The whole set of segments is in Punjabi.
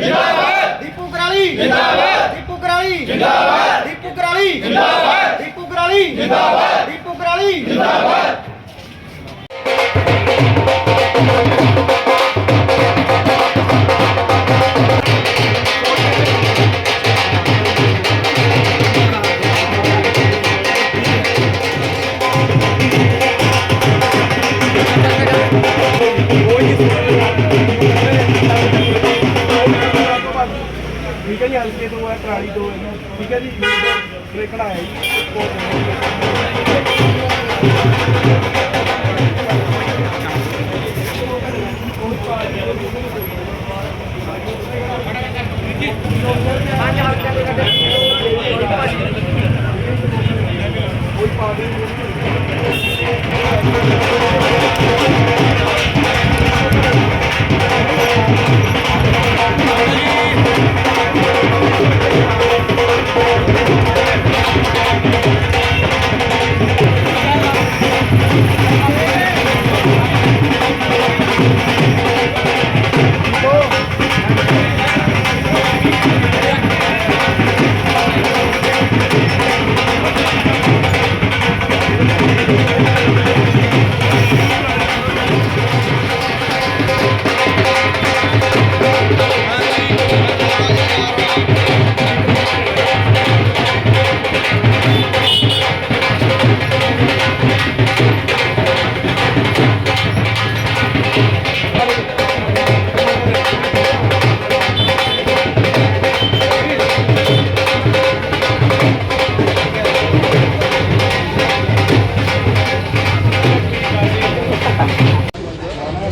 ਜਿੰਦਾਬਾਦ। ਦੀਪੂ ਕਰਾਲੀ। ਜਿੰਦਾਬਾਦ। ਦੀਪੂ ਕਰਾਲੀ। ਜਿੰਦਾਬਾਦ। ਦੀਪੂ ਕਰਾਲੀ। ਜਿੰਦਾਬਾਦ। ਦੀਪੂ ਕਰਾਲੀ। ਜਿੰਦਾਬਾਦ। ਦੀਪੂ ਕਰਾਲੀ। ਜਿੰਦਾਬਾਦ। ਹਲਕੇ ਤੋਂ ਹੈ ਕਰਾਲੀ ਤੋਂ ਹੈ ਠੀਕ ਹੈ ਜੀ? ਇਹ ਕਢਾਇਆ ਜੀ।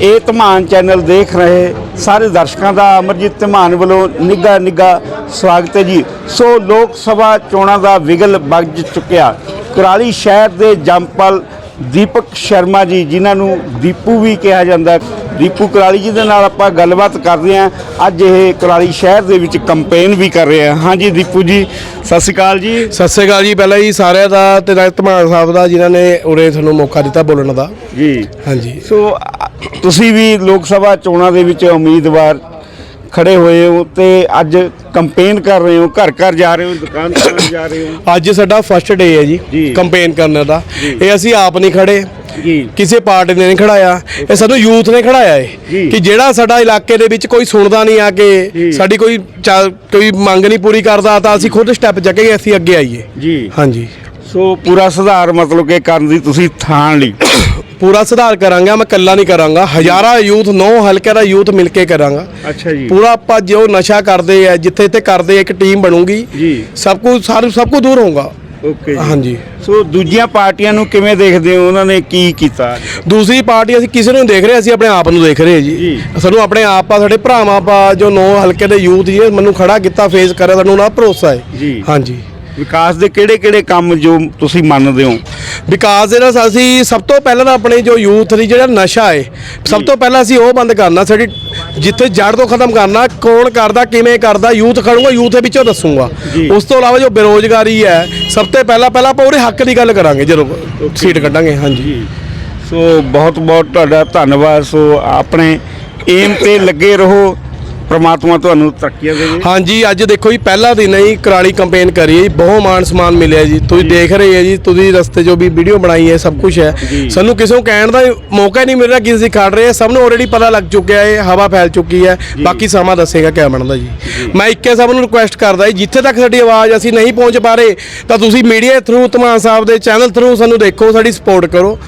ਇਹ ਧਮਾਨ ਚੈਨਲ ਦੇਖ ਰਹੇ ਸਾਰੇ ਦਰਸ਼ਕਾਂ ਦਾ ਅਮਰਜੀਤ ਧਮਾਨ ਵੱਲੋਂ ਨਿੱਘਾ ਨਿੱਘਾ ਸਵਾਗਤ ਹੈ ਜੀ। ਸੋ ਲੋਕ ਸਭਾ ਚੋਣਾਂ ਦਾ ਵਿਗਲ ਵੱਜ ਚੁੱਕਿਆ। ਕੁਰਾਲੀ ਸ਼ਹਿਰ ਦੇ ਜੰਪਲ ਦੀਪਕ ਸ਼ਰਮਾ ਜੀ ਜਿਨ੍ਹਾਂ ਨੂੰ ਦੀਪੂ ਵੀ ਕਿਹਾ ਜਾਂਦਾ। ਦੀਪੂ ਕੁਰਾਲੀ ਜੀ ਦੇ ਨਾਲ ਆਪਾਂ ਗੱਲਬਾਤ ਕਰਦੇ ਹਾਂ। ਅੱਜ ਇਹ ਕੁਰਾਲੀ ਸ਼ਹਿਰ ਦੇ ਵਿੱਚ ਕੰਪੇਨ ਵੀ ਕਰ ਰਹੇ ਆ ਹਾਂਜੀ ਦੀਪੂ ਜੀ ਸਤਿ ਸ਼੍ਰੀ ਅਕਾਲ ਜੀ। ਸਤਿ ਸ੍ਰੀ ਅਕਾਲ ਜੀ। ਪਹਿਲਾਂ ਹੀ ਸਾਰਿਆਂ ਦਾ ਤੇ ਧਮਾਨ ਸਾਹਿਬ ਦਾ ਜਿਨ੍ਹਾਂ ਨੇ ਉਰੇ ਤੁਹਾਨੂੰ ਮੌਕਾ ਦਿੱਤਾ ਬੋਲਣ ਦਾ। ਜੀ। ਹਾਂਜੀ। ਸੋ ਤੁਸੀਂ ਵੀ ਲੋਕ ਸਭਾ ਚੋਣਾਂ ਦੇ ਵਿੱਚ ਉਮੀਦਵਾਰ ਖੜੇ ਹੋਏ ਹੋ ਤੇ ਅੱਜ ਕੰਪੇਨ ਕਰ ਰਹੇ ਹੋ ਘਰ ਘਰ ਜਾ ਰਹੇ ਹੋ ਦੁਕਾਨ ਦੁਕਾਨ ਜਾ ਰਹੇ ਹੋ। ਅੱਜ ਸਾਡਾ ਫਸਟ ਡੇ ਹੈ ਜੀ। ਕੰਪੇਨ ਕਰਨ ਦਾ। ਇਹ ਅਸੀਂ ਆਪ ਨਹੀਂ ਖੜੇ ਜੀ। ਕਿਸੇ ਪਾਰਟੀ ਨੇ ਨਹੀਂ ਖੜਾਇਆ। ਇਹ ਸਾਨੂੰ ਯੂਥ ਨੇ ਖੜਾਇਆ। ਹੈ ਕਿ ਜਿਹੜਾ ਸਾਡਾ ਇਲਾਕੇ ਦੇ ਵਿੱਚ ਕੋਈ ਸੁਣਦਾ ਨਹੀਂ ਆ। ਕੇ ਸਾਡੀ ਕੋਈ ਕੋਈ ਮੰਗ ਨਹੀਂ ਪੂਰੀ ਕਰਦਾ ਤਾਂ ਅਸੀਂ ਖੁਦ ਸਟੈਪ ਚੱਕੇ ਅਸੀਂ ਅੱਗੇ ਆਈਏ। ਜੀ। ਹਾਂਜੀ। ਸੋ ਪੂਰਾ ਸੁਧਾਰ ਮਤਲਬ ਕਿ ਕਰਨ ਦੀ ਤੁਸੀਂ ਥਾਣ ਲਈ। ਪੂਰਾ ਸੁਧਾਰ ਕਰਾਂਗਾ ਮੈਂ ਇਕੱਲਾ ਨਹੀਂ ਕਰਾਂਗਾ। ਹਜ਼ਾਰਾਂ ਯੂਥ ਨੌ ਹਲਕੇ ਦਾ ਯੂਥ ਮਿਲ ਕੇ ਕਰਾਂਗਾ। ਅੱਛਾ ਜੀ। ਪੂਰਾ ਆਪਾਂ ਜੋ ਨਸ਼ਾ ਕਰਦੇ ਆ ਜਿੱਥੇ ਇੱਥੇ ਕਰਦੇ ਇੱਕ ਟੀਮ ਬਣੂਗੀ। ਜੀ। ਸਭ ਕੁਝ ਸਾਰੇ ਸਭ ਕੁਝ ਦੂਰ ਹੋਊਗਾ। ਓਕੇ ਜੀ। ਹਾਂਜੀ। ਸੋ ਦੂਜੀਆਂ ਪਾਰਟੀਆਂ ਨੂੰ ਕਿਵੇਂ ਦੇਖਦੇ ਹੋ? ਉਹਨਾਂ ਨੇ ਕੀ ਕੀਤਾ? ਦੂਸਰੀ ਪਾਰਟੀ ਅਸੀਂ ਕਿਸੇ ਨੂੰ ਦੇਖ ਰਹੇ ਅਸੀਂ ਆਪਣੇ ਆਪ ਨੂੰ ਦੇਖ ਰਹੇ ਜੀ। ਸਾਨੂੰ ਆਪਣੇ ਆਪ ਆ ਸਾਡੇ ਭਰਾਵਾਂ ਪਾ ਜੋ ਨੌ ਹਲਕੇ ਦੇ ਯੂਥ ਜੀ ਮੈਨੂੰ ਖੜਾ ਕੀਤਾ ਫੇਸ ਕਰਿਆ ਸਾਨੂੰ ਉਹਨਾਂ ਭਰੋਸਾ ਹੈ। ਜੀ। ਹਾਂਜੀ। ਵਿਕਾਸ ਦੇ ਕਿਹੜੇ ਕਿਹੜੇ ਕੰਮ ਜੋ ਤੁਸੀਂ ਮੰਨਦੇ ਹੋ? ਵਿਕਾਸ ਦੇ ਨਾਲ ਅਸੀਂ ਸਭ ਤੋਂ ਪਹਿਲਾਂ ਤਾਂ ਆਪਣੇ ਜੋ ਯੂਥ ਦੀ ਜਿਹੜਾ ਨਸ਼ਾ ਹੈ ਸਭ ਤੋਂ ਪਹਿਲਾਂ ਅਸੀਂ ਉਹ ਬੰਦ ਕਰਨਾ ਸਾਡੀ ਜਿੱਥੇ ਜੜ ਤੋਂ ਖਤਮ ਕਰਨਾ ਕੌਣ ਕਰਦਾ ਕਿਵੇਂ ਕਰਦਾ ਯੂਥ ਖੜੂਗਾ ਯੂਥ ਦੇ ਵਿੱਚੋਂ ਦੱਸੂਗਾ। ਉਸ ਤੋਂ ਇਲਾਵਾ ਜੋ ਬੇਰੋਜ਼ਗਾਰੀ ਹੈ ਸਭ ਤੋਂ ਪਹਿਲਾਂ ਪਹਿਲਾਂ ਆਪਾਂ ਉਹਦੇ ਹੱਕ ਦੀ ਗੱਲ ਕਰਾਂਗੇ ਜਦੋਂ ਸੀਟ ਕੱਢਾਂਗੇ ਹਾਂਜੀ। ਸੋ ਬਹੁਤ ਬਹੁਤ ਤੁਹਾਡਾ ਧੰਨਵਾਦ। ਸੋ ਆਪਣੇ ਏਮ ਤੇ ਲੱਗੇ ਰਹੋ। ਪ੍ਰਮਾਤਮਾ ਤੁਹਾਨੂੰ ਤਰੱਕੀਆਂ ਦੇਵੇ ਹਾਂਜੀ ਅੱਜ ਦੇਖੋ ਜੀ ਪਹਿਲਾ ਦਿਨ ਹੈ ਜੀ ਕਰਾਲੀ ਕੰਪੇਨ ਕਰੀ ਹੈ ਜੀ ਬਹੁਤ ਮਾਨ ਸਨਮਾਨ ਮਿਲਿਆ ਜੀ। ਤੁਸੀਂ ਦੇਖ ਰਹੇ ਹੋ ਜੀ ਤੁਸੀਂ ਰਸਤੇ ਜੋ ਵੀ ਵੀਡੀਓ ਬਣਾਈ ਹੈ ਸਭ ਕੁਝ ਹੈ। ਸਾਨੂੰ ਕਿਸੇ ਨੂੰ ਕਹਿਣ ਦਾ ਮੌਕਾ ਹੀ ਨਹੀਂ ਮਿਲ ਰਿਹਾ ਕਿ ਅਸੀਂ ਖੜ ਰਹੇ ਹਾਂ ਸਭ ਨੂੰ ਆਲਰੇਡੀ ਪਤਾ ਲੱਗ ਚੁੱਕਿਆ ਹੈ ਹਵਾ ਫੈਲ ਚੁੱਕੀ ਹੈ। ਬਾਕੀ ਸਮਾਂ ਦੱਸੇਗਾ ਕਿਆ ਬਣਦਾ ਜੀ। ਮੈਂ ਇੱਕੇ ਸਭ ਨੂੰ ਰਿਕੁਐਸਟ ਕਰਦਾ ਜੀ ਜਿੱਥੇ ਤੱਕ ਸਾਡੀ ਆਵਾਜ਼ ਅਸੀਂ ਨਹੀਂ ਪਹੁੰਚ ਪਾ ਰਹੇ ਤਾਂ ਤੁਸੀਂ ਮੀਡੀਆ ਥਰੂ ਧਮਾਨ ਸਾਹਿਬ ਦੇ ਚੈਨਲ ਥਰੂ ਸਾਨੂੰ ਦੇਖੋ ਸਾਡੀ ਸਪੋਰਟ ਕਰੋ।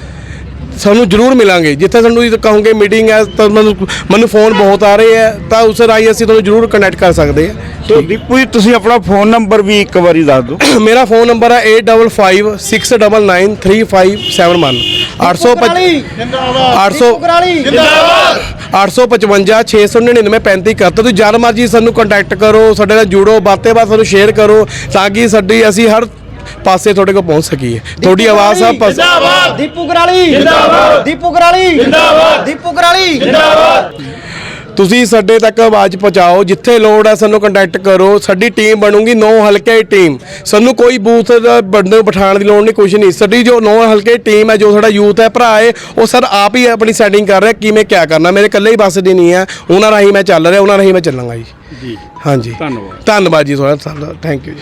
ਸਾਨੂੰ ਜ਼ਰੂਰ ਮਿਲਾਂਗੇ। ਜਿੱਥੇ ਸਾਨੂੰ ਤੁਸੀਂ ਕਹੋਗੇ ਮੀਟਿੰਗ ਹੈ ਤਾਂ ਮੈਨੂੰ ਮੈਨੂੰ ਫੋਨ ਬਹੁਤ ਆ ਰਹੇ ਹੈ ਤਾਂ ਉਸ ਰਾਹੀਂ ਅਸੀਂ ਤੁਹਾਨੂੰ ਜ਼ਰੂਰ ਕਨੈਕਟ ਕਰ ਸਕਦੇ ਹਾਂ। ਸੋ ਦੀਪੂ ਜੀ ਤੁਸੀਂ ਆਪਣਾ ਫੋਨ ਨੰਬਰ ਵੀ ਇੱਕ ਵਾਰੀ ਦੱਸ ਦਿਓ। ਮੇਰਾ ਫੋਨ ਨੰਬਰ ਹੈ 8556993571 855 800 ਕਰਾਲੀ 855 699 35 ਕਰਤਾ ਤੁਸੀਂ ਜਦ ਮਰਜ਼ੀ ਸਾਨੂੰ ਕੰਟੈਕਟ ਕਰੋ ਸਾਡੇ ਨਾਲ ਜੁੜੋ ਬਾਤੇ ਬਾਤ ਸਾਨੂੰ ਸ਼ੇਅਰ ਕਰੋ ਤਾਂ ਕਿ ਸਾਡੀ ਅਸੀਂ ਹਰ ਪਾਸੇ ਤੁਹਾਡੇ ਕੋਲ ਪਹੁੰਚ ਸਕੀਏ। ਤੁਹਾਡੀ ਆਵਾਜ਼ ਆ ਪਸ- ਜਿੰਦਾਬਾਦ। ਦੀਪੂ ਕਰਾਲੀ ਜਿੰਦਾਬਾਦ। ਦੀਪੂ ਕਰਾਲੀ ਜਿੰਦਾਬਾਦ। ਦੀਪੂ ਕਰਾਲੀ ਜਿੰਦਾਬਾਦ। ਤੁਸੀਂ ਸਾਡੇ ਤੱਕ ਆਵਾਜ਼ ਪਹੁੰਚਾਓ ਜਿੱਥੇ ਲੋੜ ਹੈ ਸਾਨੂੰ ਕੰਟੈਕਟ ਕਰੋ। ਸਾਡੀ ਟੀਮ ਬਣੂਗੀ ਨੌ ਹਲਕੇ ਦੀ ਟੀਮ ਸਾਨੂੰ ਕੋਈ ਬੂਥ ਦਾ ਬੰਦੇ ਬਿਠਾਉਣ ਦੀ ਲੋੜ ਨਹੀਂ ਕੁਝ ਨਹੀਂ। ਸਾਡੀ ਜੋ ਨੌ ਹਲਕੇ ਟੀਮ ਹੈ ਜੋ ਸਾਡਾ ਯੂਥ ਹੈ ਭਰਾ ਹੈ ਉਹ ਸਰ ਆਪ ਹੀ ਆਪਣੀ ਸੈਟਿੰਗ ਕਰ ਰਿਹਾ ਕਿਵੇਂ ਕਿਆ ਕਰਨਾ। ਮੇਰੇ ਇਕੱਲੇ ਹੀ ਬਸ ਦੀ ਨਹੀਂ ਹੈ ਉਹਨਾਂ ਰਾਹੀਂ ਮੈਂ ਚੱਲ ਰਿਹਾ ਉਹਨਾਂ ਰਾਹੀਂ ਮੈਂ ਚੱਲਾਂਗਾ ਜੀ। ਜੀ। ਹਾਂਜੀ। ਧੰਨਵਾਦ। ਧੰਨਵਾਦ ਜੀ ਤੁਹਾਡਾ। ਥੈਂਕ ਯੂ ਜੀ।